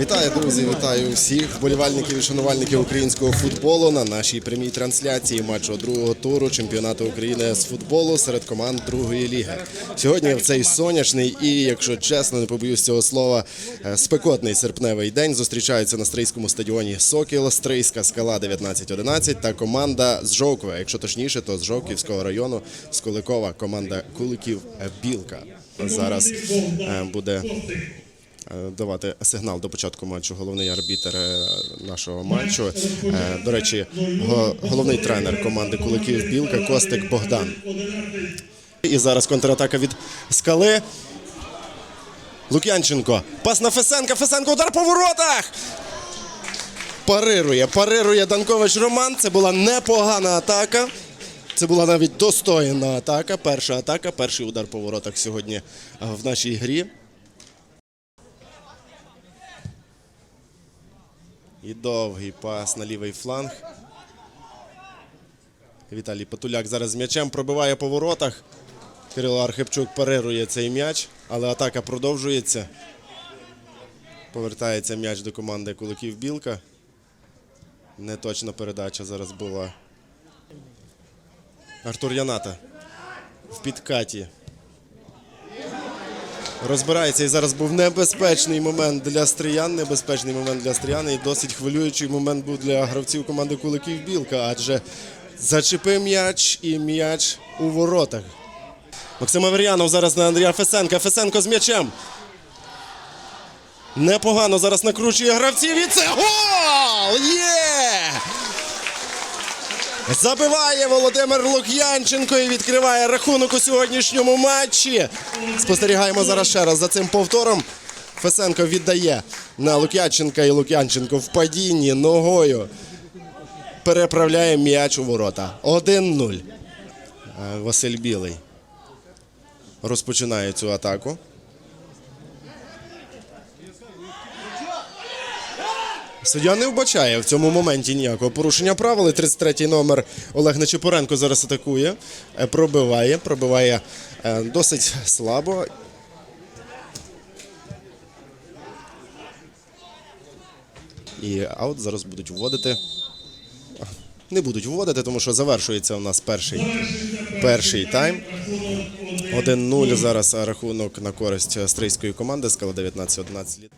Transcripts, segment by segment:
Вітаю, друзі! Вітаю всіх вболівальників і шанувальників українського футболу на нашій прямій трансляції матчу другого туру чемпіонату України з футболу серед команд другої ліги. Сьогодні в цей сонячний і, якщо чесно, не побоюсь цього слова, е, спекотний серпневий день зустрічаються на стрийському стадіоні Сокіл, Стрийська скала 1911 та команда з Жовкова. Якщо точніше, то з Жовківського району з Куликова команда Куликів Білка. Зараз е, буде давати сигнал до початку матчу. Головний арбітер е, нашого матчу. Е, До речі, головний тренер команди Куликів Білка Костик Богдан. І зараз контратака від скали. Лук'янченко. Пас на Фесенка. Фесенко удар по воротах. Парирує, парирує Данкович Роман. Це була непогана атака. Це була навіть достойна атака. Перша атака, перший удар по воротах сьогодні е, в нашій грі. І довгий пас на лівий фланг. Віталій Патуляк зараз м'ячем пробиває по воротах. Кирило Архипчук парирує цей м'яч, але атака продовжується. Повертається м'яч до команди Куликів Білка. Неточна передача зараз була. Артур Яната в підкаті. Розбирається і зараз був небезпечний момент для стріян. Небезпечний момент для стріян і досить хвилюючий момент був для гравців команди Куликів Білка, адже зачепив м'яч і м'яч у воротах. Максим Авер'янов зараз на Андрія Фесенка. Фесенко з м'ячем. Непогано зараз накручує гравців і це гол! Є! Забиває Володимир Лук'янченко і відкриває рахунок у сьогоднішньому матчі. Спостерігаємо зараз ще раз за цим повтором. Фесенко віддає на Лук'янченка і Лук'янченко в падінні ногою. Переправляє м'яч у ворота. 1-0. Е, Василь Білий розпочинає цю атаку. Суддя не вбачає в цьому моменті ніякого порушення правил. 33-й номер Олег Нечипоренко зараз атакує, е, пробиває, пробиває е, досить слабо. І аут зараз будуть вводити. Не будуть вводити, тому що завершується у нас перший, перший тайм. 1-0 зараз рахунок на користь стрийської команди. Скала 19-11 літ.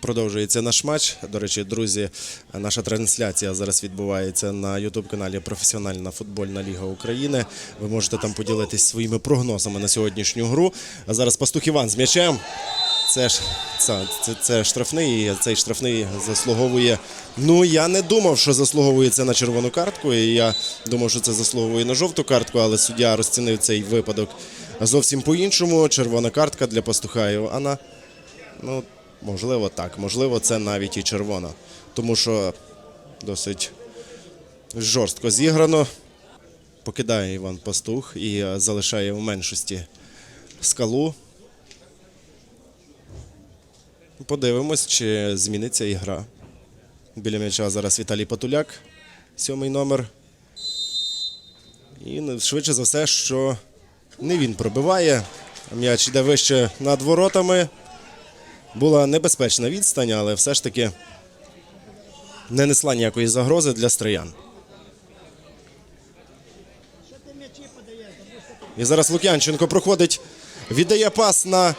Продовжується наш матч. До речі, друзі, наша трансляція зараз відбувається на Ютуб-каналі Професіональна футбольна ліга України. Ви можете там поділитись своїми прогнозами на сьогоднішню гру. А зараз пастух Іван з м'ячем. Це ж це, це, це штрафний, і цей штрафний заслуговує. Ну я не думав, що заслуговує це на червону картку. І я думав, що це заслуговує на жовту картку, але суддя розцінив цей випадок зовсім по-іншому. Червона картка для пастуха Івана. Ну, можливо, так. Можливо, це навіть і червона. Тому що досить жорстко зіграно. Покидає Іван Пастух і е, залишає в меншості скалу. Подивимось, чи зміниться ігра. Біля м'яча зараз Віталій Патуляк, сьомий номер. І ну, швидше за все, що не він пробиває. М'яч йде вище над воротами. Була небезпечна відстань, але все ж таки не несла ніякої загрози для стриян. І зараз Лук'янченко проходить, віддає пас на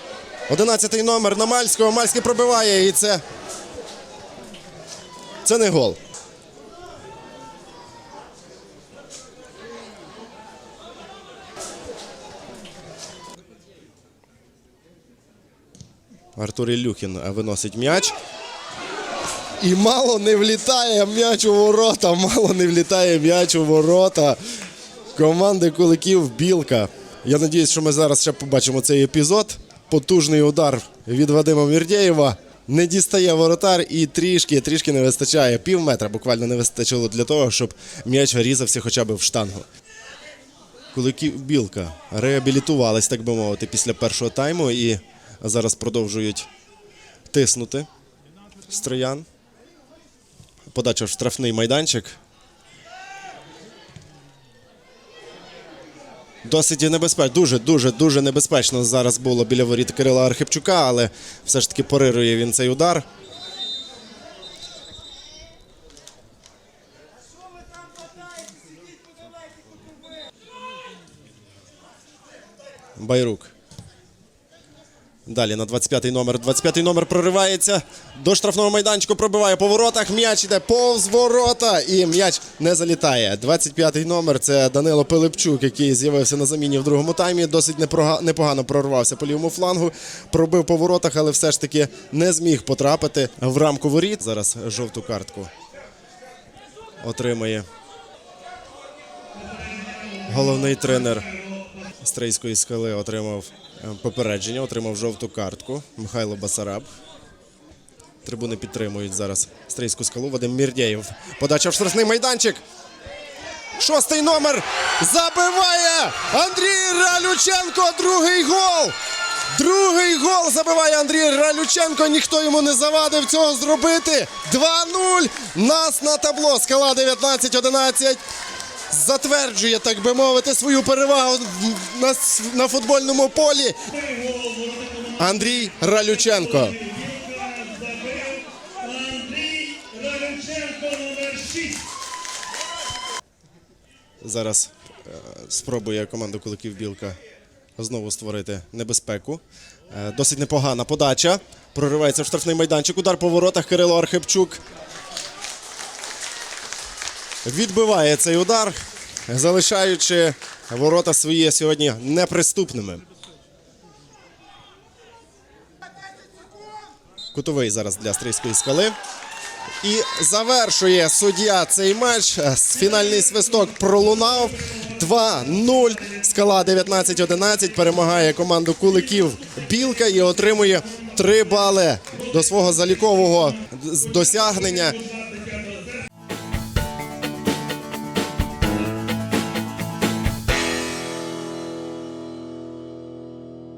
11-й номер на Мальського. Мальський пробиває, і це. Це не гол. Артур Ілюхін виносить м'яч. І мало не влітає м'яч у ворота. Мало не влітає м'яч у ворота команди Куликів Білка. Я сподіваюся, що ми зараз ще побачимо цей епізод. Потужний удар від Вадима Мірдєєва. Не дістає воротар і трішки, трішки не вистачає. Пів метра буквально не вистачило для того, щоб м'яч різався хоча б в штангу. Куликів Білка реабілітувались, так би мовити, після першого тайму і зараз продовжують тиснути Строян. Подача в штрафний майданчик. Досить небезпечно. Дуже, дуже, дуже небезпечно зараз було біля воріт Кирила Архипчука, але все ж таки парирує він цей удар. Байрук. Далі на 25-й номер. 25-й номер проривається до штрафного майданчику, пробиває по воротах. М'яч іде повз ворота і м'яч не залітає. 25-й номер це Данило Пилипчук, який з'явився на заміні в другому таймі. Досить непогано прорвався по лівому флангу. Пробив по воротах, але все ж таки не зміг потрапити в рамку воріт. Зараз жовту картку отримає головний тренер Стрийської скали отримав попередження, отримав жовту картку. Михайло Басараб. Трибуни підтримують зараз Стрийську скалу. Вадим Мірдєєв. Подача в штрафний майданчик. Шостий номер забиває Андрій Ралюченко. Другий гол. Другий гол забиває Андрій Ралюченко. Ніхто йому не завадив цього зробити. 2-0. Нас на табло. Скала 19-11 затверджує, так би мовити, свою перевагу на, на футбольному полі. Андрій Ралюченко. Андрій Ралюченко номер 6. Зараз е, спробує команда Куликів Білка знову створити небезпеку. Е, досить непогана подача. Проривається в штрафний майданчик. Удар по воротах Кирило Архипчук. Відбиває цей удар, залишаючи ворота свої сьогодні неприступними. Кутовий зараз для стрийської скали. І завершує суддя цей матч. Фінальний свисток пролунав. 2-0. Скала 19-11 перемагає команду Куликів Білка і отримує 3 бали до свого залікового досягнення.